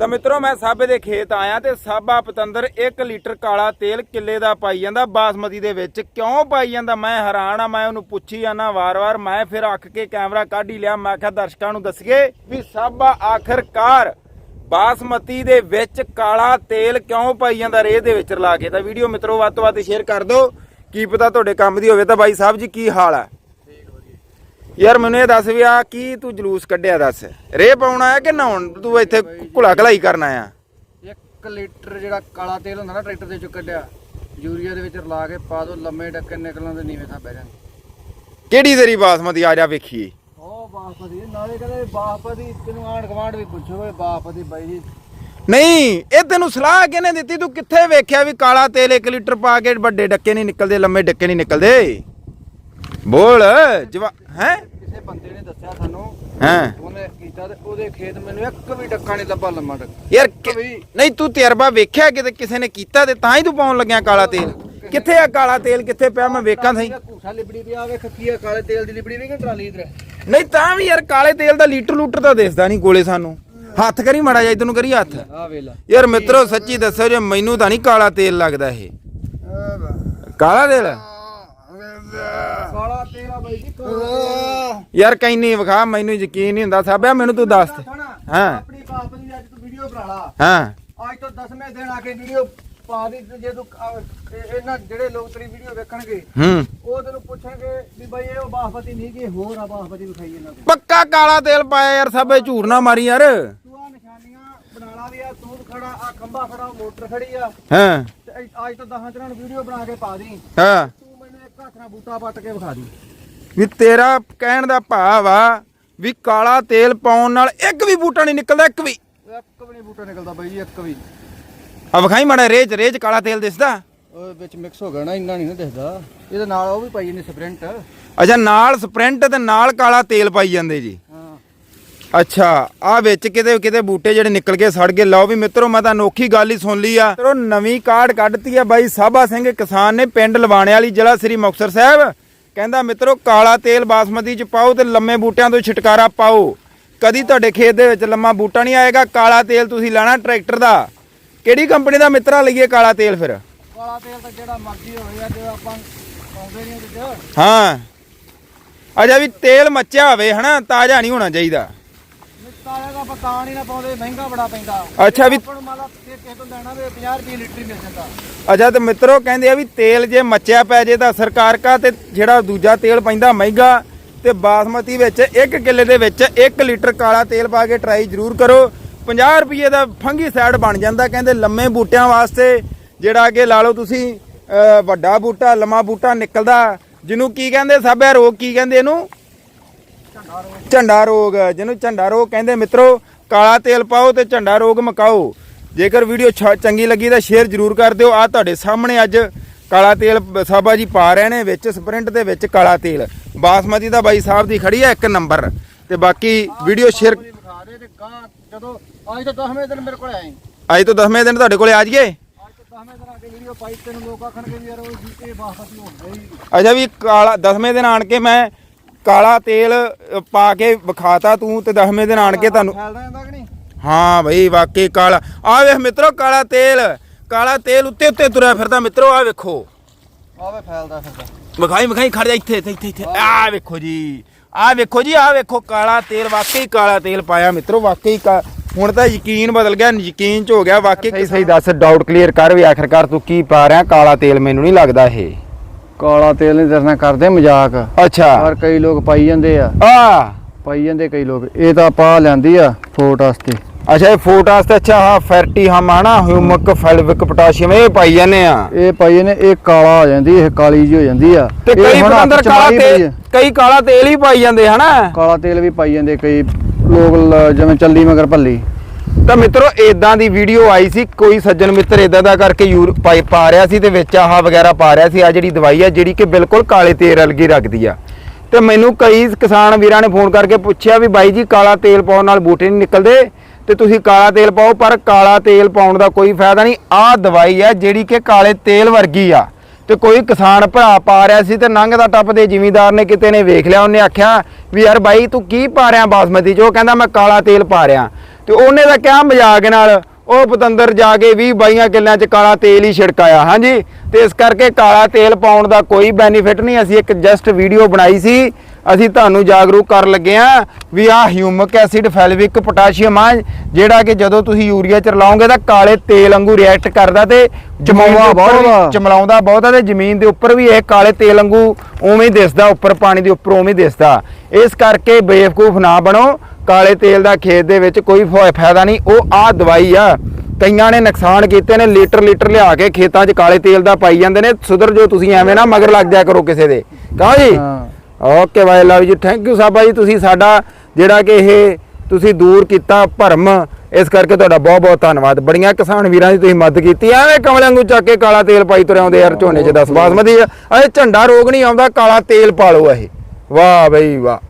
ਤਾਂ ਮਿੱਤਰੋ, ਮੈਂ ਸਾਬੇ ਦੇ ਖੇਤ ਆਇਆ ਤੇ ਸਾਬਾ ਪਤੰਦਰ 1 ਲੀਟਰ ਕਾਲਾ ਤੇਲ ਕਿੱਲੇ ਦਾ ਪਾਈ ਜਾਂਦਾ, ਬਾਸਮਤੀ ਦੇ ਵਿੱਚ। ਕਿਉਂ ਪਾਈ ਜਾਂਦਾ? ਮੈਂ ਹੈਰਾਨ ਆ, ਮੈਂ ਉਹਨੂੰ ਪੁੱਛੀ ਜਾਂਦਾ ਵਾਰ-ਵਾਰ। ਮੈਂ ਫਿਰ ਅੱਖ ਕੇ ਕੈਮਰਾ ਕੱਢ ਹੀ ਲਿਆ, ਮੈਂ ਕਿਹਾ ਦਰਸ਼ਕਾਂ ਨੂੰ ਦੱਸੀਏ ਵੀ ਸਾਬਾ ਆਖਰਕਾਰ ਬਾਸਮਤੀ ਦੇ ਵਿੱਚ ਕਾਲਾ ਤੇਲ ਕਿਉਂ ਪਾਈ ਜਾਂਦਾ ਰੇਹ ਦੇ ਵਿੱਚ ਰਲਾ ਕੇ। ਤਾਂ ਵੀਡੀਓ ਮਿੱਤਰੋ, ਵੱਧ ਤੋਂ ਵੱਧ ਸ਼ੇਅਰ ਕਰ ਦਿਓ। ਕੀ ਪਤਾ ਤੁਹਾਡੇ ਕੰਮ ਦੀ ਹੋਵੇ ਤਾਂ ਬਾਈ ਸਾਹਿਬ ਜੀ, ਕੀ ਹਾਲ ਆ? ਯਾਰ ਮੈਨੂੰ ਇਹ ਦੱਸ ਵੀ ਆ ਕੀ ਤੂੰ ਜਲੂਸ ਕੱਢਿਆ ਦੱਸ? ਰੇਹ ਪਾਉਣਾ ਹੈ ਕਿ ਨਹਾਉਣ? ਤੂੰ ਇੱਥੇ ਘੁਲਾ ਘਲਾਈ ਕਰਨ ਆਇਆ? 1 ਲੀਟਰ ਜਿਹੜਾ ਕਾਲਾ ਤੇਲ ਹੁੰਦਾ ਨਾ ਟਰੈਕਟਰ ਦੇ ਚੋਂ ਕੱਢਿਆ ਯੂਰੀਆ ਦੇ ਵਿੱਚ ਰਲਾ ਕੇ ਪਾ ਦੋ ਲੰਮੇ ਡੱਕੇ ਨਿਕਲਣ ਦੇ ਨੀਵੇਂ ਥਾਂ ਬਹਿ ਜਾਣਗੇ ਕਿਹੜੀ ਤੇਰੀ ਬਾਸਮਤੀ? ਆ ਜਾ ਵੇਖੀਏ। ਉਹ ਬਾਸਪਤੀ ਨਾਲੇ ਕਹਿੰਦੇ ਬਾਸਪਤੀ ਤੈਨੂੰ ਆਂਢ ਗਵਾਂਢ ਵੀ ਪੁੱਛੋ ਓਏ ਬਾਸਪਤੀ ਬਾਈ ਜੀ। ਨਹੀਂ ਇਹ ਤੈਨੂੰ ਸਲਾਹ ਕਿਹਨੇ ਦਿੱਤੀ? ਤੂੰ ਕਿੱਥੇ ਵੇਖਿਆ ਵੀ ਕਾਲਾ ਤੇਲ 1 ਲੀਟਰ ਪਾ ਕੇ ਵੱਡੇ ਡੱਕੇ ਨਹੀਂ ਨਿਕਲਦੇ ਲੰਮੇ ਡੱਕੇ ਨਹੀਂ ਨਿਕਲਦੇ? ਬੋਲ ਜਵਾ ਹੈ? ਕਿਸੇ ਬੰਦੇ ਨੇ ਦੱਸਿਆ ਸਾਨੂੰ ਹਾਂ? ਉਹਨੇ ਕੀਤਾ ਤੇ ਉਹਦੇ ਖੇਤ ਮੈਨੂੰ ਇੱਕ ਵੀ ਡੱਕਾ ਨਹੀਂ ਲੱਭਾ ਲੰਮਾ ਡੱਕਾ। ਯਾਰ ਕਿ- ਨਹੀਂ ਤੂੰ ਤਜਰਬਾ ਵੇਖਿਆ ਕਿਤੇ ਕਿਸੇ ਨੇ ਕੀਤਾ ਤੇ ਤਾਂ ਹੀ ਤੂੰ ਪਾਉਣ ਲੱਗਿਆ ਕਾਲਾ ਤੇਲ? ਕਿੱਥੇ ਆ ਕਾਲਾ ਤੇਲ? ਕਿੱਥੇ ਪਿਆ? ਮੈਂ ਵੇਖਾਂ ਸਹੀ। ਘੂਸਾ ਲਿਬੜੀ ਪਿਆ ਵੇਖ ਕੀ ਆ ਕਾਲੇ ਤੇਲ ਦੀ ਲਿਬੜੀ ਵੀ ਕਿ ਟਰਾਲੀ ਇਧਰ? ਨਹੀਂ ਤਾਂ ਵੀ ਯਾਰ ਕਾਲੇ ਤੇਲ ਦਾ ਲੀਟਰ ਲੂਟਰ ਤਾਂ ਦਿਸਦਾ ਨਹੀਂ ਕੋਲੇ ਸਾਨੂੰ। ਹੱਥ ਕਰੀ ਮੜਾ ਜਾ ਤੈਨੂੰ ਕਰੀ ਹੱਥ। ਆ ਵੇਲਾ ਯਾਰ ਮਿੱਤਰੋ ਸੱਚੀ ਦੱਸੋ ਜੇ ਮੈਨੂੰ ਤਾਂ ਨਹੀਂ ਕਾਲਾ ਤੇਲ ਲੱਗਦਾ ਇਹ। ਕਾਲਾ ਤੇਲ? ਕਾਲਾ ਤੇਲ ਆ ਬਾਈ ਜੀ ਕਾਲਾ ਯਾਰ ਕੈਨੀ ਵਿਖਾ ਮੈਨੂੰ ਯਕੀਨ ਨਹੀਂ ਹੁੰਦਾ। ਸਾਬਿਆ ਮੈਨੂੰ ਤੂੰ ਦੱਸ। ਹਾਂ। ਆਪਣੀ ਬਾਸਪਤੀ ਦੀ ਅੱਜ ਤੂੰ ਵੀਡੀਓ ਬਣਾ ਲਾ। ਹਾਂ। ਅੱਜ ਤੋਂ 10ਵੇਂ ਦਿਨ ਆ ਕੇ ਵੀਡੀਓ ਪਾ ਦੀ ਤੇ ਜੇ ਤੂੰ ਅਹ, ਇਹ- ਇਹਨਾਂ ਜਿਹੜੇ ਲੋਕ ਤੇਰੀ ਵੀਡੀਓ ਵੇਖਣਗੇ ਹੂੰ। ਉਹ ਤੈਨੂੰ ਪੁੱਛਣਗੇ ਵੀ ਬਾਈ ਇਹ ਉਹ ਬਾਸਪਤੀ ਨਹੀਂ ਕਿ ਹੋਰ ਆ ਬਾਸਪਤੀ ਵਿਖਾਈ ਇਹਨਾਂ ਨੂੰ ਪੱਕਾ ਕਾਲਾ ਤੇਲ ਪਾਇਆ ਯਾਰ ਸਾਬੇ ਝੂਠ ਨਾ ਮਾਰੀ ਯਾਰ। ਤੂੰ ਆ ਨਿਸ਼ਾਨੀਆਂ ਬਣਾ ਲਾ ਵੀ ਆ ਤੂੰ ਖੜਾ ਆ ਖੰਭਾ ਖੜਾ ਉਹ ਮੋਟਰ ਖੜੀ ਆ। ਹਾਂ। ਤੇ ਅੱਜ- ਅੱਜ ਤੋਂ 10 ਦਿਨਾਂ ਨੂੰ ਵੀਡੀਓ ਬਣਾ ਕੇ ਪਾ ਦੀ। ਹਾਂ। ਹੱਥ ਨਾਲ ਬੂਟਾ ਪੱਟ ਕੇ ਵਿਖਾ ਦੀ ਵੀ ਤੇਰਾ ਕਹਿਣ ਦਾ ਭਾਵ ਆ ਵੀ ਕਾਲਾ ਤੇਲ ਪਾਉਣ ਨਾਲ ਇੱਕ ਵੀ ਬੂਟਾ ਨਹੀਂ ਨਿਕਲਦਾ ਇੱਕ ਵੀ। ਇੱਕ ਵੀ ਨਹੀਂ ਬੂਟਾ ਨਿਕਲਦਾ ਬਾਈ ਜੀ ਇੱਕ ਵੀ। ਆ ਵਿਖਾਈ ਮਾੜਾ ਰੇਜ ਰੇਜ ਕਾਲਾ ਤੇਲ ਦਿਸਦਾ। ਉਹ ਵਿੱਚ ਮਿਕਸ ਹੋ ਗਿਆ ਨਾ ਇੰਨਾ ਨਹੀਂ ਨਾ ਦਿਖਦਾ ਇਹਦੇ ਨਾਲ ਉਹ ਵੀ ਪਾਈ ਨੇ ਸਪ੍ਰਿੰਟ। ਅੱਛਾ ਨਾਲ ਸਪ੍ਰਿੰਟ ਤੇ ਨਾਲ ਕਾਲਾ ਤੇਲ ਪਾਈ ਜਾਂਦੇ ਜੀ। ਅੱਛਾ ਆ ਵਿੱਚ ਕਿਤੇ ਕਿਤੇ ਬੂਟੇ ਜਿਹੜੇ ਨਿਕਲ ਕੇ ਸੜ ਗਏ। ਲਓ ਵੀ ਮਿੱਤਰੋ ਮੈਂ ਤਾਂ ਅਨੋਖੀ ਗੱਲ ਹੀ ਸੁਣ ਲਈ ਆ। ਮਿੱਤਰੋ ਨਵੀਂ ਕਾਰਡ ਕੱਢਤੀ ਆ ਬਾਈ ਸਾਬਾ ਸਿੰਘ ਕਿਸਾਨ ਨੇ ਪਿੰਡ ਲਵਾਣੇ ਵਾਲੀ ਜ਼ਿਲ੍ਹਾ ਸ੍ਰੀ ਮੁਕਤਸਰ ਸਾਹਿਬ। ਕਹਿੰਦਾ ਮਿੱਤਰੋ ਕਾਲਾ ਤੇਲ ਬਾਸਮਤੀ ਚ ਪਾਓ ਤੇ ਲੰਮੇ ਬੂਟਿਆਂ ਤੋਂ ਛਿਟਕਾਰਾ ਪਾਓ। ਕਦੀ ਤੁਹਾਡੇ ਖੇਤ ਦੇ ਵਿੱਚ ਲੰਮਾ ਬੂਟਾ ਨਹੀਂ ਆਏਗਾ ਕਾਲਾ ਤੇਲ ਤੁਸੀਂ ਲੈਣਾ ਟਰੈਕਟਰ ਦਾ। ਕਿਹੜੀ ਕੰਪਨੀ ਦਾ ਮਿੱਤਰਾ ਲਈਏ ਕਾਲਾ ਤੇਲ ਫਿਰ? ਕਾਲਾ ਤੇਲ ਤਾਂ ਜਿਹੜਾ ਮਰਜ਼ੀ ਹੋਵੇ ਜੇ ਆਪਾਂ ਪਾਉਂਦੇ ਨਹੀਂ ਉਹਦੇ ਹਾਂ। ਅਜਾ ਵੀ ਤੇਲ ਮੱਚਿਆ ਹੋਵੇ ਹਨਾ? ਤਾਜ਼ਾ ਨਹੀਂ ਹੋਣਾ ਚਾਹੀਦਾ। ਦਾ ਪਤਾ ਨਹੀਂ ਨਾ ਪਾਉਂਦੇ ਮਹਿੰਗਾ ਬੜਾ ਪੈਂਦਾ। ਅੱਛਾ ਵੀ ਆਪਾਂ ਨੂੰ ਮਾਲਾ ਕਿਸੇ ਤੋਂ ਲੈਣਾ ਵੀ 50 ਰੁਪਏ ਲੀਟਰ ਹੀ ਮਿਲ ਜਾਂਦਾ। ਅਜਾ ਤੇ ਮਿੱਤਰੋ ਕਹਿੰਦੇ ਆ ਵੀ ਤੇਲ ਜੇ ਮੱਚਿਆ ਪੈ ਜੇ ਤਾਂ ਸਰਕਾਰ ਕਾ ਤੇ ਜਿਹੜਾ ਦੂਜਾ ਤੇਲ ਪੈਂਦਾ ਮਹਿੰਗਾ ਤੇ ਬਾਸਮਤੀ ਵਿੱਚ 1 ਕਿੱਲੇ ਦੇ ਵਿੱਚ 1 ਲੀਟਰ ਕਾਲਾ ਤੇਲ ਪਾ ਕੇ ਟਰਾਈ ਜ਼ਰੂਰ ਕਰੋ। 50 ਰੁਪਏ ਦਾ ਫੰਗੀ ਸਾਈਡ ਬਣ ਜਾਂਦਾ ਕਹਿੰਦੇ ਲੰਮੇ ਬੂਟਿਆਂ ਵਾਸਤੇ ਜਿਹੜਾ ਅੱਗੇ ਲਾ ਲਓ ਤੁਸੀਂ ਵੱਡਾ ਬੂਟਾ ਲੰਮਾ ਬੂਟਾ ਨਿਕਲਦਾ। ਜਿਹਨੂੰ ਕੀ ਕਹਿੰਦੇ ਸਾਬਿਆ ਰੋਗ ਕੀ ਕਹਿੰਦੇ ਇਹਨੂੰ? ਝੰਡਾ ਰੋਗ ਜਿਹਨੂੰ ਝੰਡਾ ਰੋਗ ਕਹਿੰਦੇ ਮਿੱਤਰੋ ਕਾਲਾ ਤੇਲ ਪਾਓ ਤੇ ਝੰਡਾ ਰੋਗ ਮਕਾਓ। ਜੇਕਰ ਵੀਡੀਓ ਚੰਗੀ ਲੱਗੀ ਤਾਂ ਸ਼ੇਅਰ ਜ਼ਰੂਰ ਕਰ ਦਿਓ। ਆ ਤੁਹਾਡੇ ਸਾਹਮਣੇ ਅੱਜ ਕਾਲਾ ਤੇਲ ਸਾਬਾ ਜੀ ਪਾ ਰਹੇ ਨੇ ਵਿੱਚ ਸਪਰਿੰਟ ਦੇ ਵਿੱਚ ਕਾਲਾ ਤੇਲ। ਬਾਸਮਤੀ ਦਾ ਬਾਈ ਸਾਹਿਬ ਦੀ ਖੜੀ ਹੈ ਇੱਕ ਨੰਬਰ। ਤੇ ਬਾਕੀ ਵੀਡੀਓ ਸ਼ੇਅਰ ਜਦੋਂ ਅੱਜ ਤੋਂ 10ਵੇਂ ਦਿਨ ਮੇਰੇ ਕੋਲ ਆਏ। ਅੱਜ ਤੋਂ 10ਵੇਂ ਦਿਨ ਤੁਹਾਡੇ ਕੋਲੇ ਆ ਜਾਈਏ? ਅੱਜ ਤੋਂ 10ਵੇਂ ਦਿਨ ਆ ਕੇ ਵੀਡੀਓ ਪਾਈ ਤੈਨੂੰ ਲੋਕ ਆਖਣਗੇ ਵੀ ਯਾਰ ਉਹ ਜੀਤੇ ਬਾਸਪਤੀ ਹੁੰਦਾ ਹੀ ਅੱਛਾ ਵੀ ਕਾਲਾ 10ਵੇਂ ਦਿਨ ਆਣ ਕੇ ਮੈਂ ਕਾਲਾ ਤੇਲ ਅ, ਪਾ ਕੇ ਵਿਖਾਤਾ ਤੂੰ ਤੇ 10ਵੇਂ ਦਿਨ ਆਣ ਕੇ ਤੁਹਾਨੂੰ ਫੈਲਦਾ ਜਾਂਦਾ ਕਿ ਨਹੀਂ? ਹਾਂ ਬਈ ਵਾਕਈ ਕਾਲਾ। ਆ ਵੇਖ ਮਿੱਤਰੋ ਕਾਲਾ ਤੇਲ। ਕਾਲਾ ਤੇਲ ਉੱਤੇ ਉੱਤੇ ਤੁਰਿਆ ਫਿਰਦਾ ਮਿੱਤਰੋ ਆ ਵੇਖੋ। ਆਵੇ ਫੈਲਦਾ ਫਿਰਦਾ। ਵਿਖਾਈ ਵਿਖਾਈ ਖੜ ਜਾ ਇੱਥੇ ਇੱਥੇ ਇੱਥੇ ਇੱਥੇ। ਆ ਵੇਖੋ ਜੀ। ਆ ਵੇਖੋ ਜੀ ਆ ਵੇਖੋ ਕਾਲਾ ਤੇਲ ਵਾਕਈ ਕਾਲਾ ਤੇਲ ਪਾਇਆ ਮਿੱਤਰੋ ਵਾਕਈ ਕਾ- ਹੁਣ ਤਾਂ ਯਕੀਨ ਬਦਲ ਗਿਆ ਯਕੀਨ ਚ ਹੋ ਗਿਆ ਵਾਕਈ ਸਹੀ ਸਹੀ ਦੱਸ ਡਾਊਟ ਕਲੀਅਰ ਕਰ ਵੀ ਆਖਰਕਾਰ ਤੂੰ ਕੀ ਪਾ ਰਿਹਾ ਕਾਲਾ ਤੇਲ ਮੈਨੂੰ ਨਹੀਂ ਲੱਗਦਾ ਇਹ। ਕਾਲਾ ਤੇਲ ਨਹੀਂ ਦਰਨਾ ਕਰਦੇ ਮਜ਼ਾਕ। ਅੱਛਾ। ਪਰ ਕਈ ਲੋਕ ਪਾਈ ਜਾਂਦੇ ਆ। ਆ। ਪਾਈ ਜਾਂਦੇ ਕਈ ਲੋਕ। ਇਹ ਤਾਂ ਪਾ ਲਿਆਂਦੀ ਆ ਫੋਟ ਵਾਸਤੇ। ਅੱਛਾ ਇਹ ਫੋਟਾਸ ਤੇ ਅੱਛਾ ਹਾਂ ਫੈਰਟੀ ਹਮ ਆਣਾ ਹਿਊਮਕ ਫੈਲਵਿਕ ਪੋਟਾਸ਼ੀਅਮ ਇਹ ਪਾਈ ਜਾਂਦੇ ਆ। ਇਹ ਪਾਈ ਨੇ ਇਹ ਕਾਲਾ ਹੋ ਜਾਂਦੀ ਇਹ ਕਾਲੀ ਜੀ ਹੋ ਜਾਂਦੀ ਆ। ਤੇ ਇਹ ਕਈ ਹੁਣ ਹੱਥ ਚ ਕਾਲਾ ਮਾਰੀ ਪਈ ਤੇਲ ਆ। ਕਈ ਕਾਲਾ ਤੇਲ ਹੀ ਪਾਈ ਜਾਂਦੇ ਹਨਾ? ਕਾਲਾ ਤੇਲ ਵੀ ਪਾਈ ਜਾਂਦੇ ਕਈ ਲੋਕ ਲ- ਜਿਵੇਂ ਚੱਲੀ ਮਗਰ ਭੱਲੀ। ਤਾਂ ਮਿੱਤਰੋ ਇਦਾਂ ਦੀ ਵੀਡੀਓ ਆਈ ਸੀ, ਕੋਈ ਸੱਜਣ ਮਿੱਤਰ ਇਦਾਂ ਦਾ ਕਰਕੇ ਯੂਰ ਪਾਈ ਪਾ ਰਿਹਾ ਸੀ ਤੇ ਵਿੱਚ ਆਹ ਵਗੈਰਾ ਪਾ ਰਿਹਾ ਸੀ ਆ ਜਿਹੜੀ ਦਵਾਈ ਆ, ਜਿਹੜੀ ਕਿ ਬਿਲਕੁਲ ਕਾਲੇ ਤੇਲ ਵਰਗੀ ਰੱਖਦੀ ਆ। ਤੇ ਮੈਨੂੰ ਕਈ ਕਿਸਾਨ ਵੀਰਾਂ ਨੇ ਫੋਨ ਕਰਕੇ ਪੁੱਛਿਆ ਵੀ ਬਾਈ ਜੀ, ਕਾਲਾ ਤੇਲ ਪਾਉਣ ਨਾਲ ਬੂਟੇ ਨਹੀਂ ਨਿਕਲਦੇ? ਤੇ ਤੁਸੀਂ ਕਾਲਾ ਤੇਲ ਪਾਓ, ਪਰ ਕਾਲਾ ਤੇਲ ਪਾਉਣ ਦਾ ਕੋਈ ਫਾਇਦਾ ਨਹੀਂ। ਆਹ ਦਵਾਈ ਆ, ਜਿਹੜੀ ਕਿ ਕਾਲੇ ਤੇਲ ਵਰਗੀ ਆ। ਤੇ ਕੋਈ ਕਿਸਾਨ ਭਰਾ ਪਾ ਰਿਹਾ ਸੀ ਤੇ ਲੰਘਦਾ ਟੱਪਦੇ ਜਿਮੀਦਾਰ ਨੇ ਕਿਤੇ ਨੇ ਵੇਖ ਲਿਆ, ਉਹਨੇ ਆਖਿਆ ਵੀ ਯਾਰ ਬਾਈ ਤੂੰ ਕੀ ਪਾ ਰਿਹਾ ਬਾਸਮਤੀ ਚ? ਉਹ ਕਹਿੰਦਾ ਮੈਂ ਕਾਲਾ ਤੇਲ ਪਾ ਰਿਹਾ। ਤੇ ਉਹਨੇ ਤਾਂ ਕਿਹਾ ਮਜ਼ਾਕ ਨਾਲ, ਉਹ ਪਤੰਦਰ ਜਾ ਕੇ 20 ਬਾਈਆਂ ਕਿੱਲਿਆਂ 'ਚ ਕਾਲਾ ਤੇਲ ਹੀ ਛਿੜਕਾਇਆ ਹਾਂਜੀ? ਤੇ ਇਸ ਕਰਕੇ ਕਾਲਾ ਤੇਲ ਪਾਉਣ ਦਾ ਕੋਈ ਬੈਨੀਫਿਟ ਨਹੀਂ, ਅਸੀਂ ਇੱਕ ਜਸਟ ਵੀਡੀਓ ਬਣਾਈ ਸੀ। ਅਸੀਂ ਤੁਹਾਨੂੰ ਜਾਗਰੂਕ ਕਰਨ ਲੱਗੇ ਆ ਵੀ ਆਹ ਹਿਊਮਿਕ ਐਸਿਡ ਫੈਲਵਿਕ ਪੋਟਾਸ਼ੀਅਮ ਆ ਜਿਹੜਾ ਕਿ ਜਦੋਂ ਤੁਸੀਂ ਯੂਰੀਆ ਚ ਰਲਾਓਗੇ ਤਾਂ ਕਾਲੇ ਤੇਲ ਵਾਂਗੂ ਰਿਐਕਟ ਕਰਦਾ ਤੇ ਜ਼ਮੀਨ ਦੇ ਚਮਲਾਉਂਦਾ ਉੱਪਰ ਵੀ- ਬਹੁਤ ਆ। ਚਮਲਾਉਂਦਾ ਬਹੁਤ ਆ ਤੇ ਜ਼ਮੀਨ ਦੇ ਉੱਪਰ ਵੀ ਇਹ ਕਾਲੇ ਤੇਲ ਵਾਂਗੂ ਉਵੇਂ ਹੀ ਦਿਸਦਾ ਉੱਪਰ ਪਾਣੀ ਦੇ ਉੱਪਰ ਉਵੇਂ ਹੀ ਦਿਸਦਾ। ਇਸ ਕਰਕੇ ਬੇਵਕੂਫ ਨਾ ਬਣੋ ਕਾਲੇ ਤੇਲ ਦਾ ਖੇਤ ਦੇ ਵਿੱਚ ਕੋਈ ਫਾਇਦਾ ਨਹੀਂ ਉਹ ਆਹ ਦਵਾਈ ਆ। ਕਈਆਂ ਨੇ ਨੁਕਸਾਨ ਕੀਤੇ ਨੇ ਲੀਟਰ ਲੀਟਰ ਲਿਆ ਕੇ ਖੇਤਾਂ 'ਚ ਕਾਲੇ ਤੇਲ ਦਾ ਪਾਈ ਜਾਂਦੇ ਨੇ ਸੁਧਰ ਜੋ ਤੁਸੀਂ ਐਵੇਂ ਨਾ ਮਗਰ ਲੱਗ ਜਾਇਆ ਕਰੋ ਕਿਸੇ ਦੇ। ਕਹੋ ਜੀ? ਓਕੇ ਬਾਈ ਲਵ ਜੀ ਥੈਂਕ ਯੂ ਸਾਬਾ ਜੀ ਤੁਸੀਂ ਸਾਡਾ ਜਿਹੜਾ ਕਿ ਇਹ ਤੁਸੀਂ ਦੂਰ ਕੀਤਾ ਭਰਮ ਇਸ ਕਰਕੇ ਤੁਹਾਡਾ ਬਹੁਤ ਬਹੁਤ ਧੰਨਵਾਦ ਬੜੀਆਂ ਕਿਸਾਨ ਵੀਰਾਂ ਦੀ ਤੁਸੀਂ ਮਦਦ ਕੀਤੀ ਐਵੇਂ ਕਮਲ ਵਾਂਗੂ ਚੱਕ ਕੇ ਕਾਲਾ ਤੇਲ ਪਾਈ ਤੁਰੇ ਆਉਂਦੇ ਯਾਰ ਝੋਨੇ 'ਚ 10 ਬਾਸਮਤੀ। ਇਹ ਝੰਡਾ ਰੋਗ ਨਹੀਂ ਆਉਂਦਾ ਕਾਲਾ ਤੇਲ ਪਾ ਲਓ ਇਹ। ਵਾਹ ਬਈ ਵਾਹ।